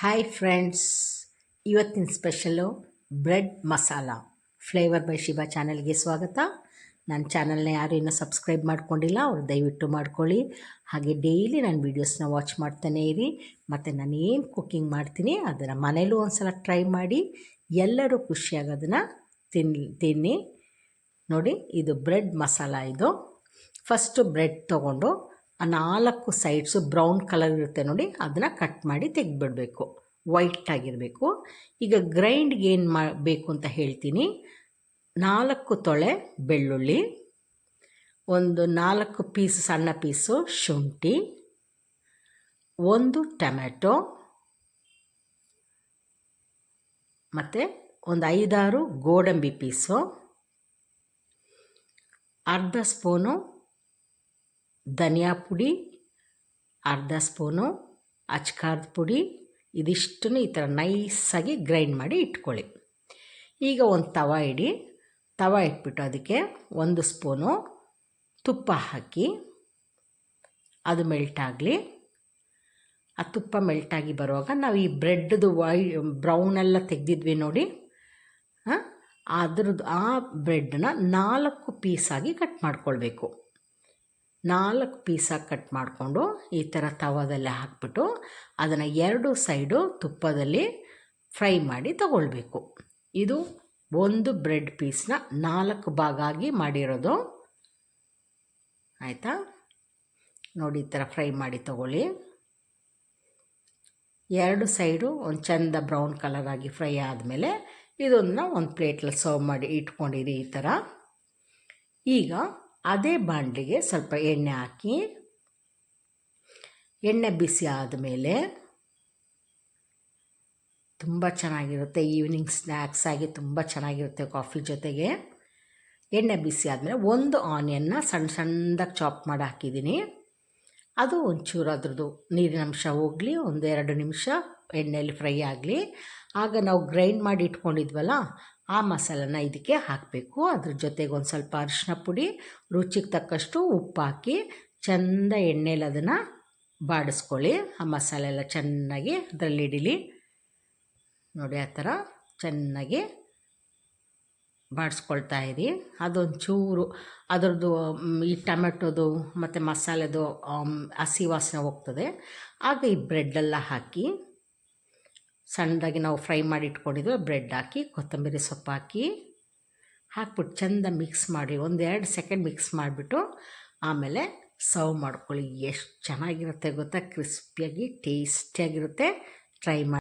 Hi friends ಇವತ್ತಿನ special bread masala flavour by Shiba ಚಾನಲ್ಗೆ ಸ್ವಾಗತ. ನನ್ನ ಚಾನಲ್ನ ಯಾರು ಇನ್ನೂ ಸಬ್ಸ್ಕ್ರೈಬ್ ಮಾಡ್ಕೊಂಡಿಲ್ಲ, ಅವ್ರು ದಯವಿಟ್ಟು ಮಾಡ್ಕೊಳ್ಳಿ. ಹಾಗೆ ಡೈಲಿ ನಾನು ವೀಡಿಯೋಸ್ನ ವಾಚ್ ಮಾಡ್ತಾನೇ ಇರಿ. ಮತ್ತು ನಾನು ಏನು ಕುಕ್ಕಿಂಗ್ ಮಾಡ್ತೀನಿ, ಅದನ್ನು ಮನೇಲೂ ಒಂದು ಸಲ ಟ್ರೈ ಮಾಡಿ, ಎಲ್ಲರೂ ಖುಷಿಯಾಗೋದನ್ನು ತಿನ್, ತಿನ್ನಿ. ನೋಡಿ, ಇದು ಬ್ರೆಡ್ ಮಸಾಲ ಇದು. ಫಸ್ಟು ಬ್ರೆಡ್ ತೊಗೊಂಡು ಆ ನಾಲ್ಕು ಸೈಡ್ಸು ಬ್ರೌನ್ ಕಲರ್ ಇರುತ್ತೆ ನೋಡಿ, ಅದನ್ನು ಕಟ್ ಮಾಡಿ ತೆಗೆದುಬಿಡಬೇಕು. ವೈಟ್ ಆಗಿರಬೇಕು. ಈಗ ಗ್ರೈಂಡ್ಗೆ ಏನು ಮಾಡಬೇಕು ಅಂತ ಹೇಳ್ತೀನಿ. ನಾಲ್ಕು ತೊಳೆ ಬೆಳ್ಳುಳ್ಳಿ, ಒಂದು ನಾಲ್ಕು ಪೀಸ್ ಸಣ್ಣ ಪೀಸು ಶುಂಠಿ, ಒಂದು ಟೊಮ್ಯಾಟೊ, ಮತ್ತು ಒಂದು ಐದಾರು ಗೋಡಂಬಿ ಪೀಸು ಅರ್ಧ ಸ್ಪೂನು ಧನಿಯಾ ಪುಡಿ, ಅರ್ಧ ಸ್ಪೂನು, ಅಚ್ಕಾರದ ಪುಡಿ, ಇದಿಷ್ಟನ್ನು ಈ ಥರ ನೈಸಾಗಿ ಗ್ರೈಂಡ್ ಮಾಡಿ ಇಟ್ಕೊಳ್ಳಿ. ಈಗ ಒಂದು ತವ ಇಡಿ. ತವ ಇಟ್ಬಿಟ್ಟು ಅದಕ್ಕೆ ಒಂದು ಸ್ಪೂನು ತುಪ್ಪ ಹಾಕಿ. ಅದು ಮೆಲ್ಟಾಗಲಿ ಆ ತುಪ್ಪ ಮೆಲ್ಟಾಗಿ ಬರುವಾಗ ನಾವು ಈ ಬ್ರೆಡ್ದು ವೈ ಬ್ರೌನೆಲ್ಲ ತೆಗೆದಿದ್ವಿ ನೋಡಿ ಅದ್ರದ್ದು ಆ ಬ್ರೆಡ್ನ ನಾಲ್ಕು ಪೀಸಾಗಿ ಕಟ್ ಮಾಡ್ಕೊಳ್ಬೇಕು. ನಾಲ್ಕು ಪೀಸಾಗಿ ಕಟ್ ಮಾಡಿಕೊಂಡು ಈ ಥರ ತವದಲ್ಲಿ ಹಾಕ್ಬಿಟ್ಟು ಅದನ್ನು ಎರಡು ಸೈಡು ತುಪ್ಪದಲ್ಲಿ ಫ್ರೈ ಮಾಡಿ ತಗೊಳ್ಬೇಕು. ಇದು ಒಂದು ಬ್ರೆಡ್ ಪೀಸ್ನ ನಾಲ್ಕು ಭಾಗ ಆಗಿ ಮಾಡಿರೋದು. ಆಯಿತಾ? ನೋಡಿ ಈ ಥರ ಫ್ರೈ ಮಾಡಿ ತಗೊಳ್ಳಿ. ಎರಡು ಸೈಡು ಒಂದು ಚಂದ ಬ್ರೌನ್ ಕಲರ್ ಆಗಿ ಫ್ರೈ ಆದಮೇಲೆ ಇದನ್ನು ಒಂದು ಪ್ಲೇಟಲ್ಲಿ ಸರ್ವ್ ಮಾಡಿ ಇಟ್ಕೊಂಡಿರಿ ಈ ಥರ. ಈಗ ಅದೇ ಬಾಂಡ್ಲಿಗೆ ಸ್ವಲ್ಪ ಎಣ್ಣೆ ಹಾಕಿ, ಎಣ್ಣೆ ಬಿಸಿ ಆದಮೇಲೆ ತುಂಬ ಚೆನ್ನಾಗಿರುತ್ತೆ ಈವ್ನಿಂಗ್ ಸ್ನ್ಯಾಕ್ಸ್ ಆಗಿ ತುಂಬ ಚೆನ್ನಾಗಿರುತ್ತೆ ಕಾಫಿ ಜೊತೆಗೆ. ಎಣ್ಣೆ ಬಿಸಿ ಆದಮೇಲೆ ಒಂದು ಆನಿಯನ್ನ ಸಣ್ಣ ಸಣ್ಣದಾಗಿ ಚಾಪ್ ಮಾಡಿ ಹಾಕಿದ್ದೀನಿ. ಅದು ಒಂಚೂರು ಅದ್ರದ್ದು ನೀರಿನ ಅಂಶ ಹೋಗಲಿ, ಒಂದೆರಡು ನಿಮಿಷ ಎಣ್ಣೆಯಲ್ಲಿ ಫ್ರೈ ಆಗಲಿ. ಆಗ ನಾವು ಗ್ರೈಂಡ್ ಮಾಡಿ ಇಟ್ಕೊಂಡಿದ್ವಲ್ಲ ಆ ಮಸಾಲನ ಇದಕ್ಕೆ ಹಾಕಬೇಕು. ಅದ್ರ ಜೊತೆಗೆ ಒಂದು ಸ್ವಲ್ಪ ಅರಿಶಿನ ಪುಡಿ, ರುಚಿಗೆ ತಕ್ಕಷ್ಟು ಉಪ್ಪು ಹಾಕಿ ಚೆಂದ ಎಣ್ಣೆಲಿ ಅದನ್ನು ಬಾಡಿಸ್ಕೊಳ್ಳಿ. ಆ ಮಸಾಲೆ ಎಲ್ಲ ಚೆನ್ನಾಗಿ ಅದರಲ್ಲಿ ಇಡೀಲಿ. ನೋಡಿ, ಆ ಥರ ಚೆನ್ನಾಗಿ ಬಾಡಿಸ್ಕೊಳ್ತಾ ಇರಿ. ಅದೊಂದು ಚೂರು ಅದರದ್ದು ಈ ಟೊಮೆಟೊದು ಮತ್ತು ಮಸಾಲೆದು ಹಸಿ ವಾಸನೆ ಹೋಗ್ತದೆ. ಆಗ ಈ ಬ್ರೆಡ್ಡೆಲ್ಲ ಹಾಕಿ ಸಣ್ಣದಾಗಿ ನಾವು ಫ್ರೈ ಮಾಡಿ ಇಟ್ಕೊಂಡಿದ್ದು ಬ್ರೆಡ್ ಹಾಕಿ, ಕೊತ್ತಂಬರಿ ಸೊಪ್ಪು ಹಾಕಿ ಹಾಕ್ಬಿಟ್ಟು ಚೆಂದ ಮಿಕ್ಸ್ ಮಾಡಿ ಒಂದೆರಡು ಸೆಕೆಂಡ್ ಮಿಕ್ಸ್ ಮಾಡಿಬಿಟ್ಟು ಆಮೇಲೆ ಸರ್ವ್ ಮಾಡ್ಕೊಳ್ಳಿ. ಎಷ್ಟು ಚೆನ್ನಾಗಿರುತ್ತೆ ಗೊತ್ತಾ? ಕ್ರಿಸ್ಪಿಯಾಗಿ, ಟೇಸ್ಟಿಯಾಗಿರುತ್ತೆ. ಟ್ರೈ ಮಾಡಿ